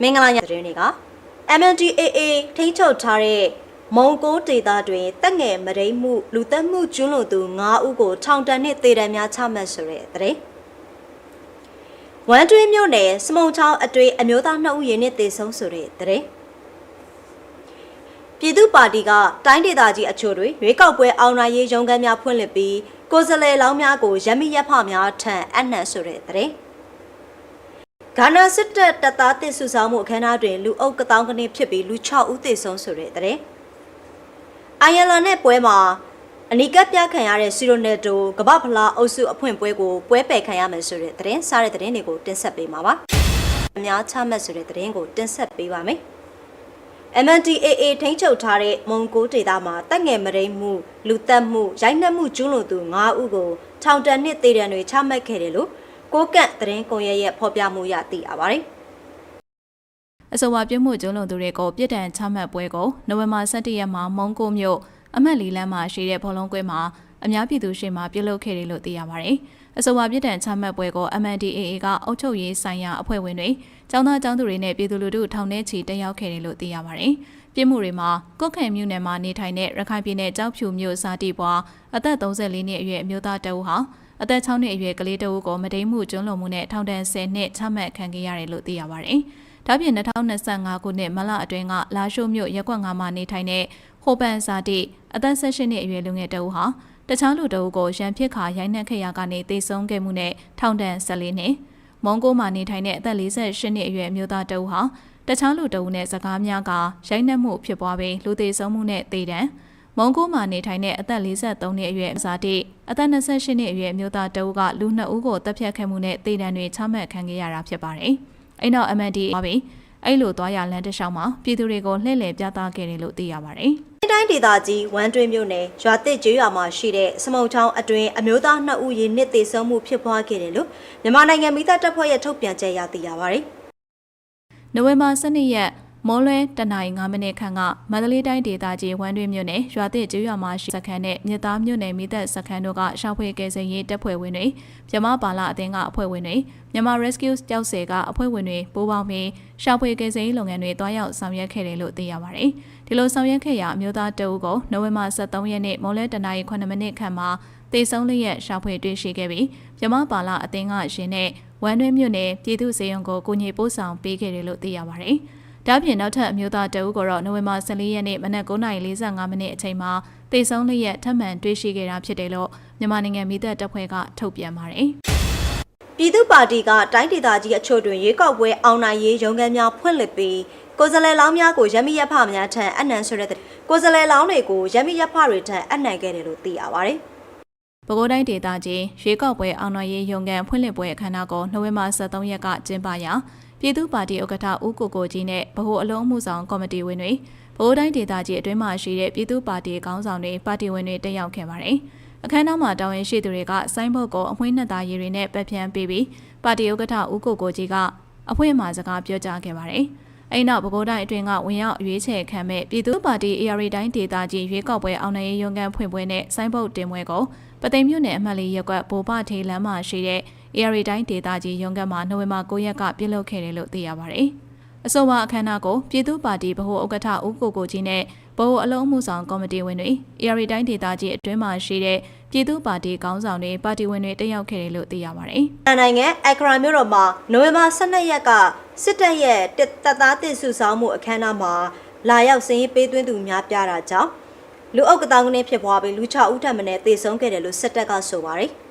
မင်္ဂလာညသတင်းတွေက MNDAA ထိန်းချုပ်ထားတဲ့မုံကိုဒေသတွင်တက်ငယ်မရိမှုလူသက်မှုကျွလွန်သူ9ဦးကိုထောင်တန်းနှင့်တေတံများချမှတ်ဆိုတဲ့သတင်းဝမ်တွင်းမြို့နယ်စမုံချောင်းအတွေ့အမျိုးသား2ဦးရင်းနဲ့တေဆုံးဆိုတဲ့သတင်းပြည်သူ့ပါတီကတိုင်းဒေသကြီးအချို့တွင်ရွေးကောက်ပွဲအောင်နိုင်ရေးရုံးခန်းများဖွင့်လှစ်ပြီးကိုယ်စားလှယ်လောင်းများကိုရမီရက်ဖများထံအနှံ့ဆိုတဲ့သတင်း ဂါနာစစ်တပ်တပ်သားတစ်စုဆောင်မှုအခမ်းအနားတွင်လူအုပ်ကတောင်းကနေဖြစ်ပြီးလူ6ဦးသေဆုံးဆိုတဲ့တဲ့။အိုင်ယလန်နဲ့ပွဲမှာအနီကပ်ပြခံရတဲ့စီရိုနယ်တိုကမ္ဘာဖလားအုပ်စုအဖွင့်ပွဲကိုပွဲပယ်ခံရမယ်ဆိုတဲ့တဲ့။စားတဲ့တဲ့တွေကိုတင်ဆက်ပေးမှာပါ။အများချမှတ်ဆိုတဲ့တဲ့ကိုတင်ဆက်ပေးပါမယ်။ MNDAA ထိန်းချုပ်ထားတဲ့မုံကိုဒေသမှာတက်ငယ်မရိမှုလူတက်မှုရိုက်နှက်မှုကျူးလွန်သူ9ဦးကိုထောင်တန်းနှစ်သေဒဏ်တွေချမှတ်ခဲ့တယ်လို့ ကိုကန့်သတင်းကွန်ရက်ရဲ့ဖော်ပြမှုရသိရပါတယ်။အဆိုပါပြုမှုကျုံးလွန်သူတွေကိုပြစ်ဒဏ်ချမှတ်ပွဲကိုနိုဝင်ဘာ17ရက်မှာမုံကိုမြို့အမတ်လီလန်းမှာရှိတဲ့ဘောလုံးကွင်းမှာအများပြည်သူရှေ့မှာပြုလုပ်ခဲ့တယ်လို့သိရပါတယ်။အဆိုပါပြစ်ဒဏ်ချမှတ်ပွဲကို MNDAA ကအုပ်ချုပ်ရေးဆိုင်ရာအဖွဲ့ဝင်တွေ၊ចောင်းသားចောင်းသူတွေနဲ့ပြည်သူလူထုထောင်ထဲချီတက်ရောက်ခဲ့တယ်လို့သိရပါတယ်။ပြစ်မှုတွေမှာကုတ်ခိုင်မြို့နယ်မှာနေထိုင်တဲ့ရခိုင်ပြည်နယ်ကြောက်ဖြူမြို့စာတီပွားအသက်34နှစ်အရွယ်အမျိုးသားတအုပ်ဟာ အသက်6နှစ်အရွယ်ကလေးတအုပ်ကိုမဒိမ်းမှုကျွန်းလွန်မှုနဲ့ထောင်ဒဏ်10နှစ်ချမှတ်ခံခဲ့ရတယ်လို့သိရပါတယ်။ဒါပြင်2025ခုနှစ်မလအတွင်းကလာရှိုးမြို့ရက်ကွက်9မှာနေထိုင်တဲ့ဟိုပန်စာတိအသက်18နှစ်အရွယ်လူငယ်တအုပ်ဟာတခြားလူတအုပ်ကိုရန်ဖြစ်ခါရိုက်နှက်ခဲ့ရကနေတေဆုံးခဲ့မှုနဲ့ထောင်ဒဏ်14နှစ်မွန်ဂိုမှာနေထိုင်တဲ့အသက်48နှစ်အရွယ်အမျိုးသားတအုပ်ဟာတခြားလူတအုပ်နဲ့စကားများကရိုက်နှက်မှုဖြစ်ပွားပြီးလူသေးဆုံးမှုနဲ့တေတံ မုံကိုမှာနေထိုင်တဲ့အသက်43နှစ်အရွယ်အစာတိအသက်28နှစ်အရွယ်အမျိုးသားတအုပ်ကလူနှစ်ဦးကိုတပ်ဖြတ်ခဲ့မှုနဲ့တေတံတွေချမှတ်ခံခဲ့ရတာဖြစ်ပါတယ်။အဲ့နောက် MND ပါပြီအဲ့လိုသွားရလမ်းတစ်လျှောက်မှာပြည်သူတွေကိုလှည့်လည်ပြသခဲ့တယ်လို့သိရပါတယ်။တိုင်းဒေသကြီးဝမ်တွင်းမြို့နယ်ရွာတစ်ကျေးရွာမှာရှိတဲ့စမုံချောင်းအတွင်းအမျိုးသား2ဦးရေနစ်သေဆုံးမှုဖြစ်ပွားခဲ့တယ်လို့မြန်မာနိုင်ငံမိသားတပ်ဖွဲ့ရဲ့ထုတ်ပြန်ချက်ရသိရပါတယ်။နိုဝင်ဘာ12ရက် မော်လွဲတနင်္ဂနွေ9မိနစ်ခန့်ကမန္တလေးတိုင်းဒေသကြီးဝမ်းတွင်းမြို့နယ်ရွာသစ်ကျေးရွာမှာရှိစခန်းနဲ့မြစ်သားမြို့နယ်မိသက်စခန်းတို့ကရှောက်ဖွေကယ်ဆယ်ရေးတပ်ဖွဲ့ဝင်တွေမြမပါလာအသင်းကအဖွဲ့ဝင်တွေမြန်မာ Rescue ကြောက်ဆယ်ကအဖွဲ့ဝင်တွေပိုးပေါင်းပြီးရှောက်ဖွေကယ်ဆယ်ရေးလုပ်ငန်းတွေတွားရောက်ဆောင်ရွက်ခဲ့တယ်လို့သိရပါတယ်။ဒီလိုဆောင်ရွက်ခဲ့ရာအမျိုးသားတအုပ်ကိုနိုဝင်ဘာ23ရက်နေ့မော်လွဲတနင်္ဂနွေ9မိနစ်ခန့်မှာတေဆုံးလျက်ရှောက်ဖွေတွေ့ရှိခဲ့ပြီးမြမပါလာအသင်းကရှင်နဲ့ဝမ်းတွင်းမြို့နယ်ပြည်သူ့စေယုံကိုကိုညေပို့ဆောင်ပေးခဲ့တယ်လို့သိရပါတယ်။ ဒါပြင်နောက်ထပ်အမျိုးသားတအုပ်ကတော့နိုဝင်ဘာ14ရက်နေ့မနက်9:45မိနစ်အချိန်မှာတေဆုံးလျက်ထပ်မံတွေ့ရှိခဲ့တာဖြစ်တယ်လို့မြန်မာနိုင်ငံမိသက်တပ်ဖွဲ့ကထုတ်ပြန်ပါတယ်။ပြည်သူ့ပါတီကတိုင်းဒေသကြီးအချို့တွင်ရွေးကောက်ပွဲအောင်နိုင်ရေးရုံးခန်းများဖွင့်လှစ်ပြီးကိုယ်စားလှယ်လောင်းများကိုရမီရဖများထံအနှံဆိုတဲ့ကိုယ်စားလှယ်လောင်းတွေကိုရမီရဖတွေထံအနှံခဲ့တယ်လို့သိရပါတယ်။ပဲခူးတိုင်းဒေသကြီးရွေးကောက်ပွဲအောင်နိုင်ရေးရုံးကန်ဖွင့်လှစ်ပွဲအခမ်းအနားကိုနိုဝင်ဘာ23ရက်ကကျင်းပရာ ပြည်သူ့ပါတီဥက္ကဋ္ဌဦးကိုကိုကြီးနဲ့ဗဟိုအလုံးအမှုဆောင်ကော်မတီဝင်တွေပဲခူးတိုင်းဒေသကြီးအတွင်းမှာရှိတဲ့ပြည်သူ့ပါတီခေါင်းဆောင်တွေပါတီဝင်တွေတက်ရောက်ခဲ့ပါတယ်။အခမ်းအနားမှာတာဝန်ရှိသူတွေကဆိုင်းဘုတ်ကိုအမွှေးနှစ်သားရည်တွေနဲ့ပတ်ဖြန်းပေးပြီးပါတီဥက္ကဋ္ဌဦးကိုကိုကြီးကအဖွင့်အမှာစကားပြောကြားခဲ့ပါတယ်။အဲ့နောက်ပဲခူးတိုင်းအတွင်းကဝင်ရောက်ရွေးချယ်ခံမဲ့ပြည်သူ့ပါတီ AR တိုင်းဒေသကြီးရွေးကောက်ပွဲအောင်နိုင်ရေးရုံးကန်ဖွင့်ပွဲနဲ့ဆိုင်းဘုတ်တင်ပွဲကိုပသိမ်မြို့နယ်အမှတ်လေးရပ်ကွက်ဗိုလ်ပထေးလမ်းမှာရှိတဲ့ AR တိုင်းဒေသကြီးရုံးကန်မှာနိုဝင်ဘာ9ရက်ကပြုလုပ်ခဲ့တယ်လို့သိရပါတယ်။အဆိုပါအခမ်းအနားကိုပြည်သူ့ပါတီဗဟိုဥက္ကဋ္ဌဦးကိုကိုကြီးနဲ့ဗဟိုအလုံးအမှုဆောင်ကော်မတီဝင်တွေ AR တိုင်းဒေသကြီးအတွင်းမှာရှိတဲ့ပြည်သူ့ပါတီခေါင်းဆောင်တွေပါတီဝင်တွေတက်ရောက်ခဲ့တယ်လို့သိရပါတယ်။နိုင်ငံအကရာမြို့တော်မှာနိုဝင်ဘာ12ရက်ကစစ်တပ်ရဲ့တပ်သားတစ်စုဆောင်မှုအခမ်းအနားမှာလာရောက်စင်းရေးပေးသွင်းသူများပြားတာကြောင့်လူအုပ်ကတောင်းကနေဖြစ်ပွားပြီးလူ6ဦးထပ်မံတေဆုံးခဲ့တယ်လို့စစ်တပ်ကဆိုပါတယ်။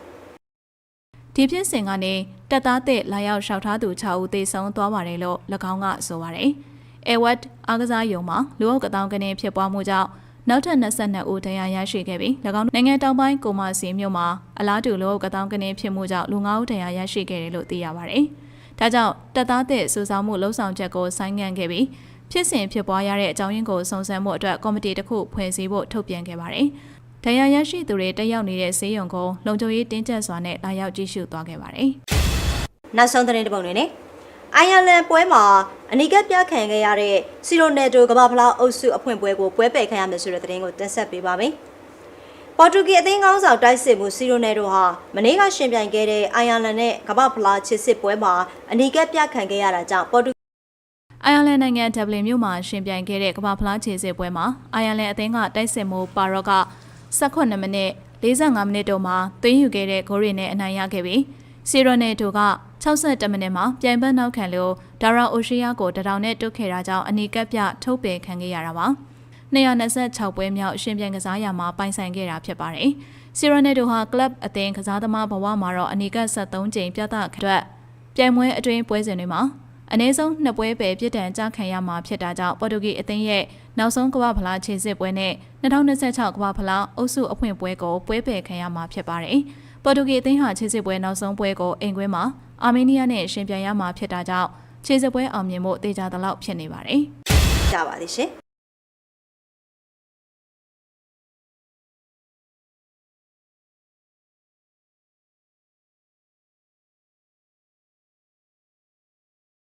ဒီဖြစ်စဉ်ကနေတက်သားတဲ့လာရောက်ရှောက်ထားသူ6ဦးသေဆုံးသွားပါတယ်လို့၎င်းကဆိုပါတယ်။ Ewat အားကစားယုံမှာလူအုပ်ကတောင်းကနေဖြစ်ပွားမှုကြောင့်နောက်ထပ်22ဦးတရားရရှိခဲ့ပြီး၎င်းနိုင်ငံတောင်ပိုင်းကိုမာစီမြို့မှာအလားတူလူအုပ်ကတောင်းကနေဖြစ်မှုကြောင့်လူ9ဦးတရားရရှိခဲ့တယ်လို့သိရပါတယ်။ဒါကြောင့်တက်သားတဲ့စူဆောင်းမှုလှုံ့ဆော်ချက်ကိုဆိုင်းငံ့ခဲ့ပြီးဖြစ်စဉ်ဖြစ်ပွားရတဲ့အကြောင်းရင်းကိုစုံစမ်းမှုအတွက်ကော်မတီတစ်ခုဖွဲ့စည်းဖို့ထုတ်ပြန်ခဲ့ပါတယ်။ တရားရရှိသူတွေတက်ရောက်နေတဲ့ဈေးရုံကိုလုံခြုံရေးတင်းကျပ်စွာနဲ့လာရောက်ကြည့်ရှုသွားခဲ့ပါတယ်။နောက်ဆုံးသတင်းတစ်ပုဒ်နေနဲ့အိုင်ယာလန်ပွဲမှာအနီကပ်ပြခံခဲ့ရတဲ့စီရိုနယ်တိုကမ္ဘာဖလားအုပ်စုအဖွင့်ပွဲကိုပွဲပယ်ခံရမယ်ဆိုတဲ့သတင်းကိုတင်ဆက်ပေးပါမယ်။ပေါ်တူဂီအသင်းကောင်းဆောင်တိုက်စစ်မှုစီရိုနယ်တိုဟာမနေ့ကရှင်ပြိုင်ခဲ့တဲ့အိုင်ယာလန်နဲ့ကမ္ဘာဖလားချစ်စစ်ပွဲမှာအနီကပ်ပြခံခဲ့ရတာကြောင့်ပေါ်တူအိုင်ယာလန်နိုင်ငံဒဗလင်မြို့မှာရှင်ပြိုင်ခဲ့တဲ့ကမ္ဘာဖလားခြေစစ်ပွဲမှာအိုင်ယာလန်အသင်းကတိုက်စစ်မှုပါရော့က 18မိနစ်45မိနစ်တို့မှာသွင်းယူခဲ့တဲ့ဂိုးတွေနဲ့အနိုင်ရခဲ့ပြီးစီရိုနယ်တိုက62မိနစ်မှာပြိုင်ပတ်နောက်ခံလို့ဒါရာအိုရှီယာကိုတထောင်နဲ့တွတ်ခဲ့တာကြောင့်အနီကပ်ပြထုတ်ပယ်ခံခဲ့ရတာပါ226ပွဲမြောက်ရှင်ပြိုင်ကစားရမှာပိုင်ဆိုင်ခဲ့တာဖြစ်ပါတယ်စီရိုနယ်တိုဟာကလပ်အသင်းကစားသမားဘဝမှာတော့အနီကပ်73ကြိမ်ပြသခအတွက်ပြိုင်ပွဲအတွင်းပွဲစဉ်တွေမှာ အနည်းဆုံးနှစ်ပွဲပဲပြစ်ဒဏ်ကြခံရမှာဖြစ်တာကြောင့်ပေါ်တူဂီအသင်းရဲ့နောက်ဆုံးကမ္ဘာဖလားခြေစစ်ပွဲနဲ့2026ကမ္ဘာဖလားအုပ်စုအဖွင့်ပွဲကိုပွဲပယ်ခံရမှာဖြစ်ပါတယ်။ပေါ်တူဂီအသင်းဟာခြေစစ်ပွဲနောက်ဆုံးပွဲကိုအိမ်ကွင်းမှာအာမေးနီးယားနဲ့ရှင်ပြိုင်ရမှာဖြစ်တာကြောင့်ခြေစစ်ပွဲအောင်မြင်ဖို့တေချာသလောက်ဖြစ်နေပါတယ်။ကြပါလိမ့်ရှင်